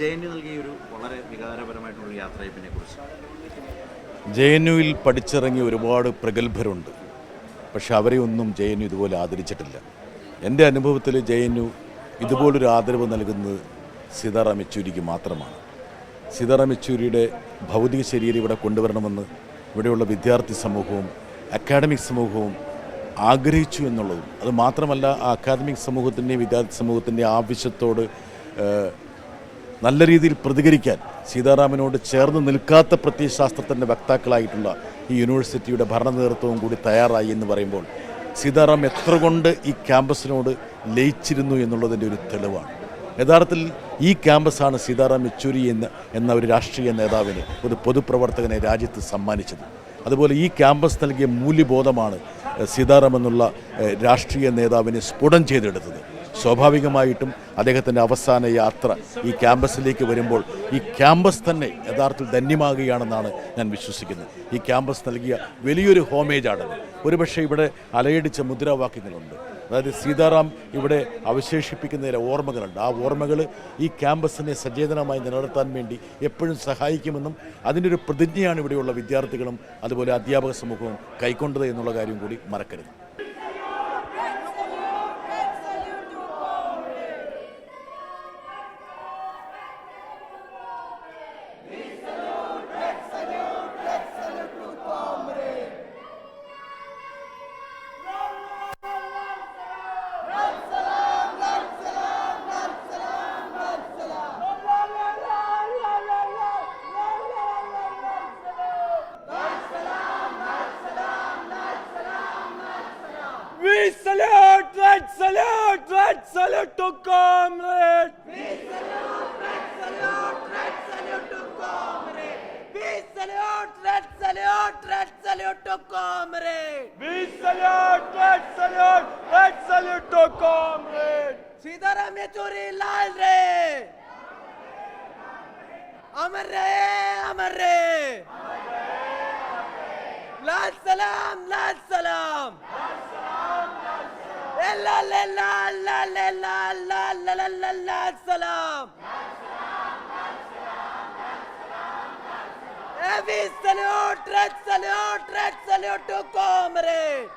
J നൽകിയ ഒരു വളരെ വികാരപരമായിട്ടുള്ള യാത്രയപ്പിനെ കുറിച്ച്. ജെ എൻ യുവിൽ പഠിച്ചിറങ്ങിയ ഒരുപാട് പ്രഗത്ഭരുണ്ട്. പക്ഷെ അവരെ ഒന്നും ജെ എൻ യു ഇതുപോലെ ആദരിച്ചിട്ടില്ല. എന്റെ അനുഭവത്തിൽ ജെ എൻ യു ഇതുപോലൊരു ആദരവ് നൽകുന്നത് സീതാറാം യെച്ചൂരിക്ക് മാത്രമാണ്. സീതാറാം യെച്ചൂരിയുടെ ഭൗതിക ശരീരം ഇവിടെ കൊണ്ടുവരണമെന്ന് ഇവിടെയുള്ള വിദ്യാർത്ഥി സമൂഹവും അക്കാഡമിക് സമൂഹവും ആഗ്രഹിച്ചു എന്നുള്ളതും. അത് മാത്രമല്ല ആ അക്കാദമിക് സമൂഹത്തിന്റെയും വിദ്യാർത്ഥി സമൂഹത്തിന്റെയും ആവശ്യത്തോട് നല്ല രീതിയിൽ പ്രതികരിക്കാൻ സീതാറാമനോട് ചേർന്ന് നിൽക്കാത്ത പ്രത്യയശാസ്ത്രത്തിന്റെ വക്താക്കളായിട്ടുള്ള ഈ യൂണിവേഴ്സിറ്റിയുടെ ഭരണ നേതൃത്വവും കൂടി തയ്യാറായി എന്ന് പറയുമ്പോൾ സീതാറാം എത്ര കൊണ്ട് ഈ ക്യാമ്പസിനോട് ലയിച്ചിരുന്നു എന്നുള്ളതിന്റെ ഒരു തെളിവാണ്. യഥാർത്ഥത്തിൽ ഈ ക്യാമ്പസാണ് സീതാറാം യെച്ചൂരി എന്ന എന്ന ഒരു രാഷ്ട്രീയ നേതാവിന് ഒരു പൊതുപ്രവർത്തകനെ രാജ്യത്ത് സമ്മാനിച്ചത്. അതുപോലെ ഈ ക്യാമ്പസ് നൽകിയ മൂല്യബോധമാണ് സീതാറാം എന്നുള്ള രാഷ്ട്രീയ നേതാവിനെ സ്ഫുടം ചെയ്തെടുത്തത്. സ്വാഭാവികമായിട്ടും അദ്ദേഹത്തിന്റെ അവസാന യാത്ര ഈ ക്യാമ്പസിലേക്ക് വരുമ്പോൾ ഈ ക്യാമ്പസ് തന്നെ യഥാർത്ഥത്തിൽ ധന്യമാകുകയാണെന്നാണ് ഞാൻ വിശ്വസിക്കുന്നത്. ഈ ക്യാമ്പസ് നൽകിയ വലിയൊരു ഹോമേജാണത്. ഒരുപക്ഷെ ഇവിടെ അലയടിച്ച മുദ്രാവാക്യങ്ങളുണ്ട്. അതായത് സീതാറാം ഇവിടെ അവശേഷിപ്പിക്കുന്ന ചില ഓർമ്മകളുണ്ട്. ആ ഓർമ്മകൾ ഈ ക്യാമ്പസിനെ സചേതനമായി നിലനിർത്താൻ വേണ്ടി എപ്പോഴും സഹായിക്കുമെന്നും അതിന്റെ ഒരു പ്രതിജ്ഞയാണ് ഇവിടെയുള്ള വിദ്യാർത്ഥികളും അതുപോലെ അധ്യാപക സമൂഹവും കൈക്കൊണ്ടത് എന്നുള്ള കാര്യം കൂടി മറക്കരുത്. red salute to comrade. We salute, red salute, red salute to comrade. We salute, red salute, red salute to comrade. We salute, red salute, red salute to comrade. Sitaram Yechury लाल रे अमर रहे अमर रहे लाल सलाम लाल सलाम سلام Heavy salute, red salute, red salute to comrade.